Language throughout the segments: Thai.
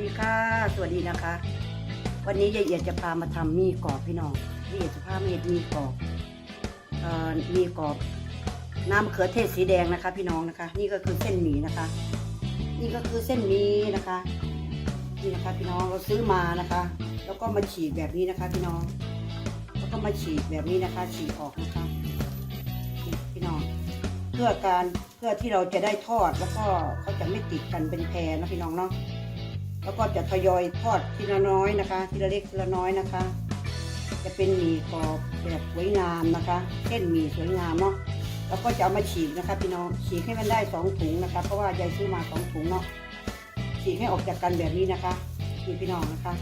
สวัสดีนะคะ วันนี้ยายเอียดจะพามาทำมีกรอบพี่น้องยายเอียดจะพามาเอียดมีกรอบเอ่อมีกรอบน้ำมะเขือเทศสีแดงนะคะ พี่น้องนะคะ นี่ก็คือเส้นหมี่นะคะ นี่ก็คือเส้นหมี่นะคะนี่นะคะ พี่น้องเราซื้อมานะคะ แล้วก็มาฉีกแบบนี้นะคะ พี่น้อง แล้วก็มาฉีกแบบนี้นะคะ ฉีกออกนะคะพี่น้องเพื่อการเพื่อที่เราจะได้ทอดแล้วก็เขาจะไม่ติดกันเป็นแพรนะพี่น้องเนาะ แล้วก็จะทยอยทอดทีละน้อยนะคะ ทีละเล็กทีละน้อยนะคะ จะเป็นหมี่กรอบแบบสวยงามนะคะเส้นหมี่สวยงามเนาะแล้วก็จะเอามาฉีกนะคะพี่น้องฉีกให้มันได้สองถุงนะคะเพราะว่ายายซื้อมาสองถุงเนาะฉีกให้ออกจากกันแบบนี้นะคะนี่พี่น้องนะคะ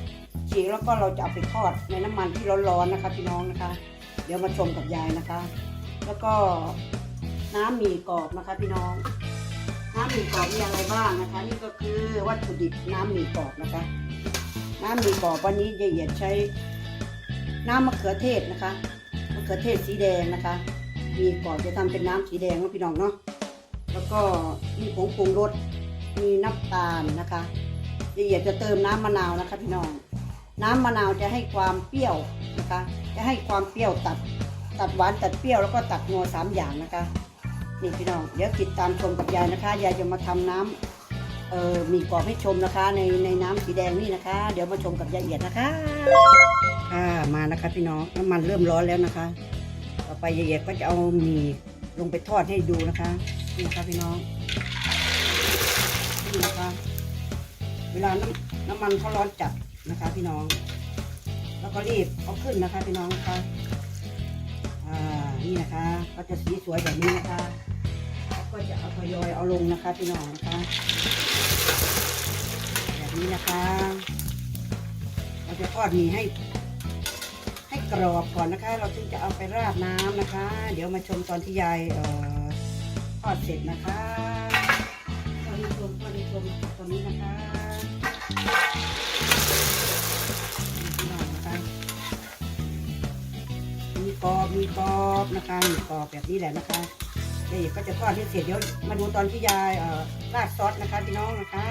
ฉีกแล้วก็เราจะเอาไปทอดในน้ำมันที่ร้อนๆนะคะ พี่น้องนะคะ เดี๋ยวมาชมกับยายนะคะ แล้วก็น้ำหมี่กรอบนะคะพี่น้อง น้ำหมี่กรอบมีอะไรบ้างนะคะ นี่ก็คือวัตถุดิบน้ำหมี่กรอบนะคะ น้ำหมี่กรอบวันนี้ยายเอียดใช้น้ำมะเขือเทศนะคะมะเขือเทศสีแดงนะคะมีกรอบจะทำเป็นน้ำสีแดงนะพี่น้องเนาะแล้วก็มีผงปรุงรสมีน้ำตาลนะคะยายเอียดจะเติมน้ำมะนาวนะคะพี่น้อง น้ำมะนาวจะให้ความเปรี้ยวนะคะ จะให้ความเปรี้ยวตัด ตัดหวานตัดเปรี้ยวแล้วก็ตัดนัวสามอย่างนะคะ นี่พี่น้อง เดี๋ยวติดตามชมกับยายนะคะ ยายจะมาทำน้ำเอ่อมีกรอบให้ชมนะคะ ในในน้ำสีแดงนี่นะคะ เดี๋ยวมาชมกับยายเอียดนะคะ ค่ะมานะคะพี่น้องน้ำมันเริ่มร้อนแล้วนะคะ ต่อไปยายเอียดก็จะเอาหมี่ลงไปทอดให้ดูนะคะนี่นะคะพี่น้องนี่นะคะ เวลาน้ำน้ำมันเขาร้อนจัดนะคะ พี่น้อง แล้วก็รีบเอาขึ้นนะคะ พี่น้องนะคะอ่า นี่นะคะก็จะสีสวยแบบนี้นะคะแล้วก็จะเอาทยอยเอาลงนะคะพี่น้องนะคะแบบนี้นะคะ เราจะทอดหมี่ให้ ให้กรอบก่อนนะคะ เราถึงจะเอาไปราดน้ำนะคะ เดี๋ยวมาชมตอนที่ยายเอ่อทอดเสร็จนะคะตอนนี้ชมตอนนี้ชมตอนนี้นะคะ กรอบมีกรอบนะคะมีกรอบแบบนี้แหละนะคะเดี๋ยวก็จะทอดให้เสร็จเดี๋ยวมาดูตอนที่ยายเอ่อราดซอสนะคะพี่น้องนะคะ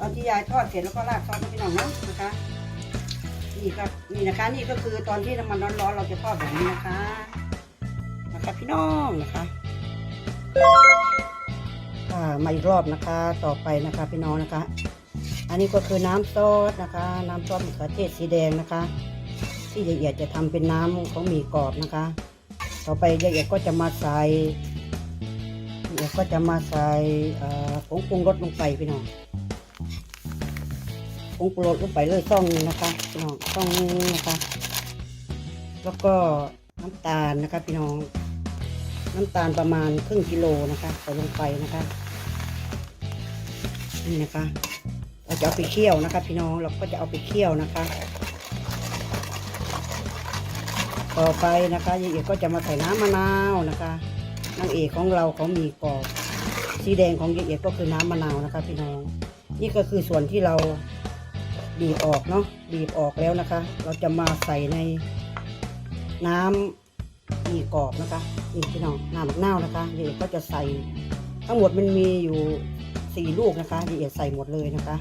ตอนที่ยายทอดเสร็จแล้วก็ราดซอสนะพี่น้องนะนะคะนี่ก็นี่นะคะนี่ก็คือตอนที่น้ำมันร้อนๆเราจะทอดแบบนี้นะคะนะคะพี่น้องนะคะอ่ามาอีกรอบนะคะต่อไปนะคะพี่น้องนะคะ อันนี้ก็คือน้ำซอสนะคะ น้ำซอสมะเขือเทศสีแดงนะคะ ที่ยายเอียดจะทำเป็นน้ำของหมี่กรอบนะคะ ต่อไปยายเอียดก็จะมาใส่ยายเอียดก็จะมาใส่ผงปรุงรสลงไปพี่น้องผงปรุงรสลงไปเลยซ่องนะคะพี่น้องซ่องนะคะ แล้วก็น้ำตาลนะคะพี่น้อง น้ำตาลประมาณครึ่งกิโลนะคะใส่ลงไปนะคะนี่นะคะเราจะเอาไปเคี่ยวนะคะ พี่น้องเราก็จะเอาไปเคี่ยวนะคะ ต่อไปนะคะยายเอกก็จะมาใส่น้ำมะนาวนะคะนางเอกของเราของมีกรอบสีแดงของยายเอกก็คือน้ำมะนาวนะคะพี่น้อง นี่ก็คือส่วนที่เราบีบออกเนาะบีบออกแล้วนะคะ เราจะมาใส่ในน้ำมีกรอบนะคะนี่พี่น้องน้ำมะนาวนะคะยายเอกก็จะใส่ทั้งหมดมันมีอยู่สี่ลูกนะคะยายเอกใส่หมดเลยนะคะ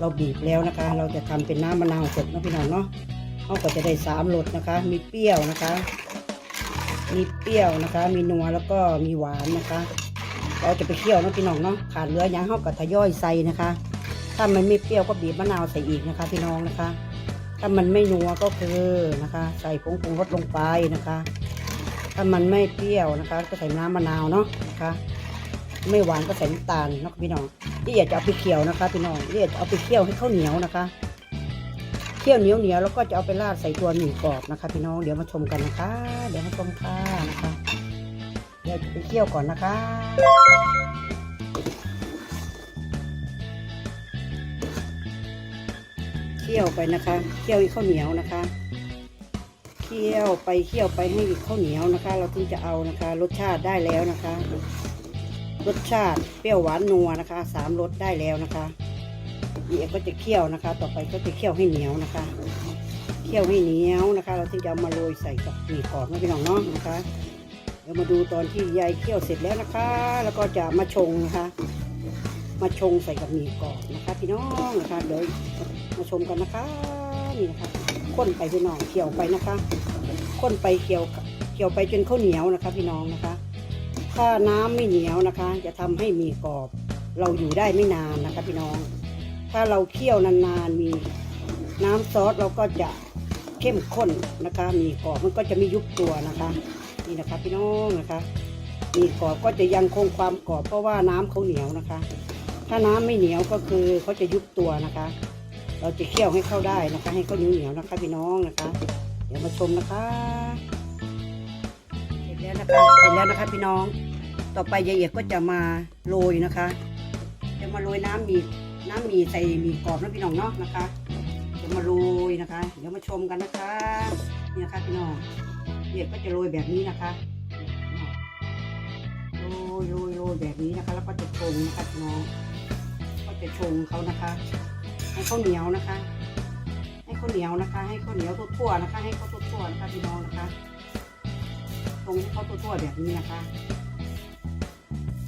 เราบีบแล้วนะคะ เราจะทำเป็นน้ำมะนาวสดนะพี่น้องเนาะ เขาก็จะได้สามรสนะคะ มีเปรี้ยวนะคะ มีเปรี้ยวนะคะ มีนัวแล้วก็มีหวานนะคะ เราจะไปเคี่ยวเนาะพี่น้องเนาะขาดเหลือยังเขาก็ทยอยใส่นะคะ ถ้ามันไม่เปรี้ยวก็บีบมะนาวใส่อีกนะคะ พี่น้องนะคะ ถ้ามันไม่นัวก็คือนะคะ ใส่ผงปรุงรสลงไปนะคะ ถ้ามันไม่เปรี้ยวนะคะ ก็ใส่น้ำมะนาวเนาะนะคะไม่หวานก็ใส่น้ำตาลเนาะพี่น้องที่อยากจะเอาไปเคี่ยวนะคะพี่น้องที่อยากจะเอาไปเคี่ยวให้ข้าวเหนียวนะคะ เคี่ยวเหนียวเหนียวแล้วก็จะเอาไปราดใส่ตัวหมี่กรอบนะคะ พี่น้องเดี๋ยวมาชมกันนะคะ เดี๋ยวมาชมค่ะนะคะเดี๋ยวไปเคี่ยวก่อนนะคะเคี่ยวไปนะคะเคี่ยวข้าวเหนียวนะคะเคี่ยวไปเคี่ยวไปให้ข้าวเหนียวนะคะ เราถึงจะเอานะคะ รสชาติได้แล้วนะคะ รสชาติเปรี้ยวหวานนัวนะคะสามรสได้แล้วนะคะ เดี๋ยวก็จะเคี่ยวนะคะ ต่อไปก็จะเคี่ยวให้เหนียวนะคะ เคี่ยวให้เหนียวนะคะ เราถึงจะเอามาโรยใส่กับหมี่กรอบนะพี่น้องเนาะนะคะเดี๋ยวมาดูตอนที่ยายเคี่ยวเสร็จแล้วนะคะ แล้วก็จะมาชงนะคะ มาชงใส่กับหมี่กรอบนะคะ พี่น้องนะคะเดี๋ยวมาชมกันนะคะนี่นะคะข้นไปพี่น้องเคี่ยวไปนะคะข้นไปเคี่ยวเคี่ยวไปจนข้าวเหนียวนะคะ พี่น้องนะคะ ถ้าน้ำไม่เหนียวนะคะ จะทำให้หมีกรอบ เราอยู่ได้ไม่นานนะคะ พี่น้อง ถ้าเราเคี่ยวนานๆมีน้ำซอสเราก็จะเข้มข้นนะคะมีกรอบมันก็จะไม่ยุบตัวนะคะนี่นะคะพี่น้องนะคะมีกรอบก็จะยังคงความกรอบเพราะว่าน้ำเขาเหนียวนะคะ ถ้าน้ำไม่เหนียวก็คือเขาจะยุบตัวนะคะ เราจะเคี่ยวให้เข้าได้นะคะ ให้เขาเหนียวเหนียวๆนะคะพี่น้องนะคะ เดี๋ยวมาชมนะคะเสร็จแล้วนะคะเสร็จแล้วนะคะพี่น้อง ต่อไปยายเอียดก็จะมาโรยนะคะ จะมาโรยน้ำหมี น้ำมีใส่มีกรอบนะพี่น้องเนาะนะคะจะมาโรยนะคะ เดี๋ยวมาชมกันนะคะนี่นะคะพี่น้องเอียดก็จะโรยแบบนี้นะคะโรยโรยโรยแบบนี้นะคะ แล้วก็จะชงนะคะพี่น้อง ก็จะชงเขานะคะ ให้เขาเหนียวนะคะ ให้เขาเหนียวนะคะ ให้เขาเหนียวทั่วๆนะคะ ให้เขาทั่วๆนะคะพี่น้องนะคะชงให้เขาทั่วๆแบบนี้นะคะ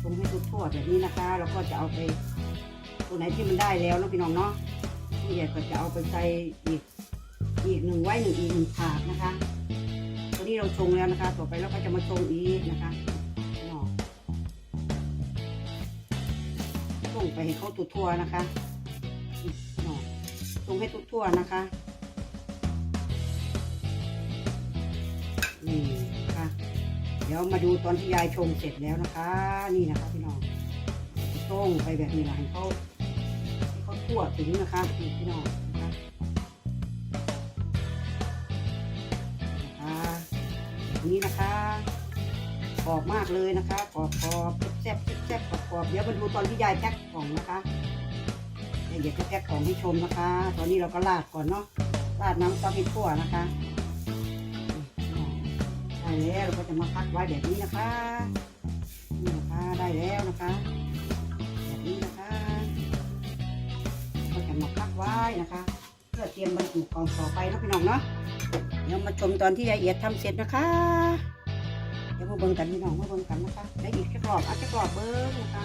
ชงให้ทั่วๆแบบนี้นะคะ แล้วก็จะเอาไป ตัวไหนที่มันได้แล้วนะพี่น้องเนาะพี่ใหญ่ก็จะเอาไปใส่อีกอีกหนึ่งไว้หนึ่งอีกหนึ่งถาดนะคะ ตัวนี้เราชงแล้วนะคะ ต่อไปเราก็จะมาชงอีกนะคะน้องชงไปให้เขาทั่วนะคะน้องชงให้ทั่วนะคะนี่นะคะเดี๋ยวมาดูตอนที่ยายชงเสร็จแล้วนะคะ นี่นะคะพี่น้องต้งไปแบบนี้หละให้เขา ขาทั่วถึงนะคะนี่พี่น้องนะคะแบบนี้นะคะกรอบมากเลยนะคะกรอบกรอบแซ่บแซ่บกรอบกรอบเดี๋ยวมาดูตอนที่ยายแพ็คกล่องนะคะเดี๋ยวจะแพ็คกล่องให้ชมนะคะ ตอนนี้เราก็ราดก่อนเนาะราดน้ำซอสให้ทั่วนะคะนี่พี่น้องได้แล้วเราก็จะมาพักไว้แบบนี้นะคะ นะคะ เพื่อเตรียมบรรจุกล่องต่อไปนะพี่น้องเนาะเดี๋ยวมาชมตอนที่ยายเอียดทำเสร็จนะคะเดี๋ยวมาเบิ่งกันพี่น้องมาเบิ่งกันนะคะได้อีกจะกรอบอาจจะกรอบเบิ้งนะคะ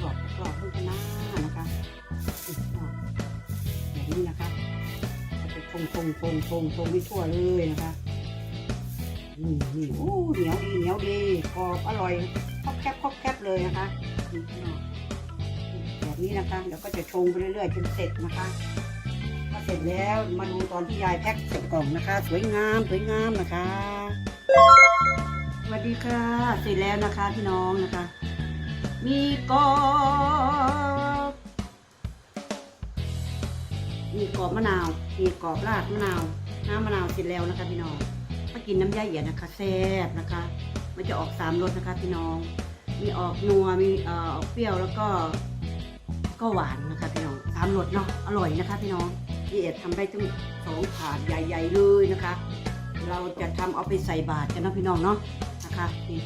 กรอบกรอบเบิ้งนหน้านะคะนี่พี่น้องนี้นะคะก็จะชงชงชงชงชงไปทั่วเลยนะคะนี่นี่โอ้เหนียวดีเหนียวดีกรอบอร่อยครอบแคบครอบแคบเลยนะคะนี่พี่น้อง นี้นะคะเดี๋ยวก็จะชงไปเรื่อยๆจนเสร็จนะคะถ้าเสร็จแล้วมาดูตอนที่ยายแพ็คใส่กล่องนะคะ สวยงามสวยงามนะคะสวัสดีค่ะเสร็จแล้วนะคะพี่น้องนะคะ มีกรอบมีกรอบมะนาวมีกรอบรากมะนาว น้ำมะนาวเสร็จแล้วนะคะพี่น้องถ้ากินน้ำยาเอียดนะคะแซ่บนะคะ มันจะออกสามรสนะคะพี่น้องมีออกนัวมีเอ่อออกเปรี้ยวแล้วก็ ก็หวานนะคะพี่น้องสามรสเนาะอร่อยนะคะพี่น้องพี่เอียดทำได้ตั้งสองถาดใหญ่ ๆเลยนะคะ เราจะทำเอาไปใส่บาตรกันนะพี่น้องเนาะนะคะนี่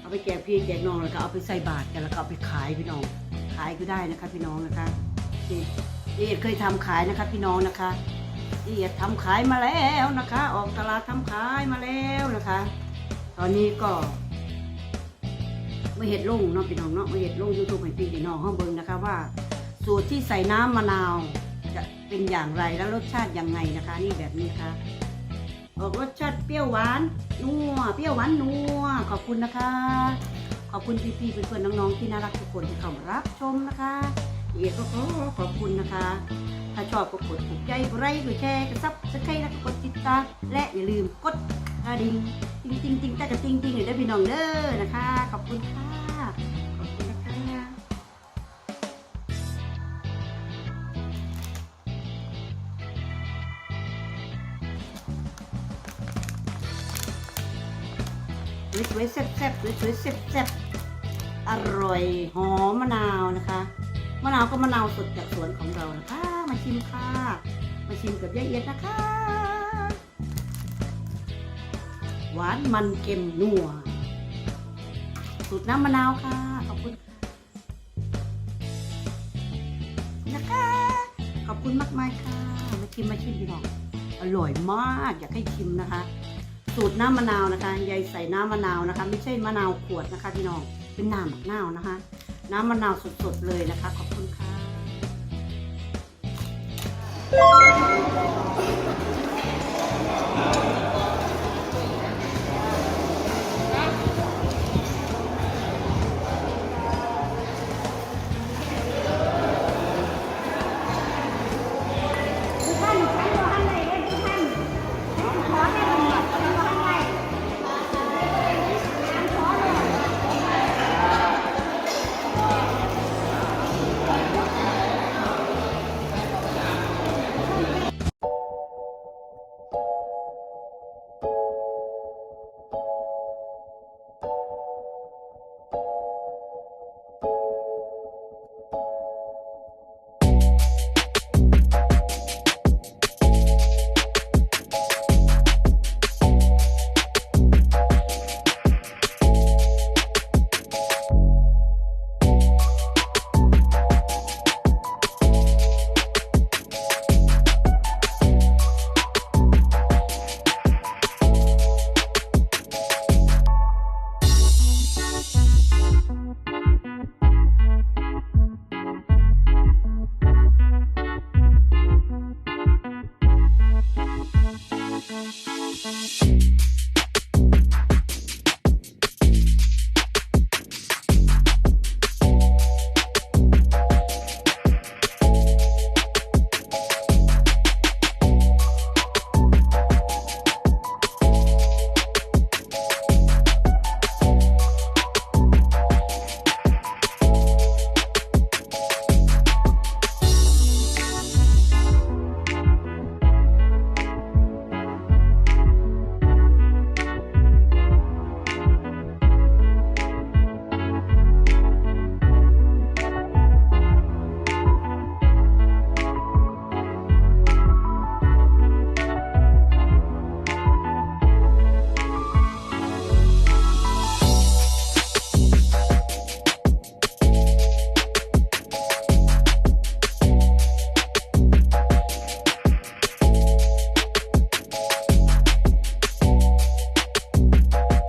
เอาไปแจกพี่แจกน้องแล้วก็เอาไปใส่บาตรกันแล้วก็เอาไปขายพี่น้อง ขายก็ได้นะคะพี่น้องนะคะนี่เอียดเคยทำขายนะคะพี่น้องนะคะละเอียดทำขายมาแล้วนะคะ ออกตลาดทำขายมาแล้วนะคะ ตอนนี้ก็ มาเห็ดลงเนาะพี่น้องเนาะมาเห็ดลงยูทูบให้พี่น้องห้องเบิงนะคะว่า สูตรที่ใส่น้ำมะนาวจะเป็นอย่างไรแล้วรสชาติยังไงนะคะ นี่แบบนี้นะคะออกรสชาติเปรี้ยวหวานนัวเปรี้ยวหวานนัวขอบคุณนะคะ ขอบคุณพี่ๆเพื่อนๆน้องๆที่น่ารักทุกคนที่เข้ามารับชมนะคะเอียก็ขอขอบคุณนะคะ ถ้าชอบก็กดถูกใจกดไลค์กดแชร์กดซับสไครต์แล้วก็กดติดตามและอย่าลืมกดกระดิ่งติ๊งติ๊งติ๊งแต่กระติ๊งติ๊งหน่อยได้พี่น้องเด้อนะคะ อบคุณค่ะขอบคุณนะคะสวยๆแซ่บๆสวยๆแซ่บๆอร่อยหอมมะนาวนะคะมะนาวก็มะนาวสดจากสวนของเรานะคะมาชิมค่ะมาชิมกับยายเอียดนะคะ หวานมันเค็มนัว สูตรน้ำมะนาวค่ะ ขอบคุณนะคะ ขอบคุณมากมายค่ะ มาชิมมาชิมพี่น้อง อร่อยมาก อยากให้ชิมนะคะ สูตรน้ำมะนาวนะคะ ยายใส่น้ำมะนาวนะคะ ไม่ใช่มะนาวขวดนะคะพี่น้อง เป็นน้ำมะนาวนะคะ น้ำมะนาวสดๆเลยนะคะ ขอบคุณค่ะ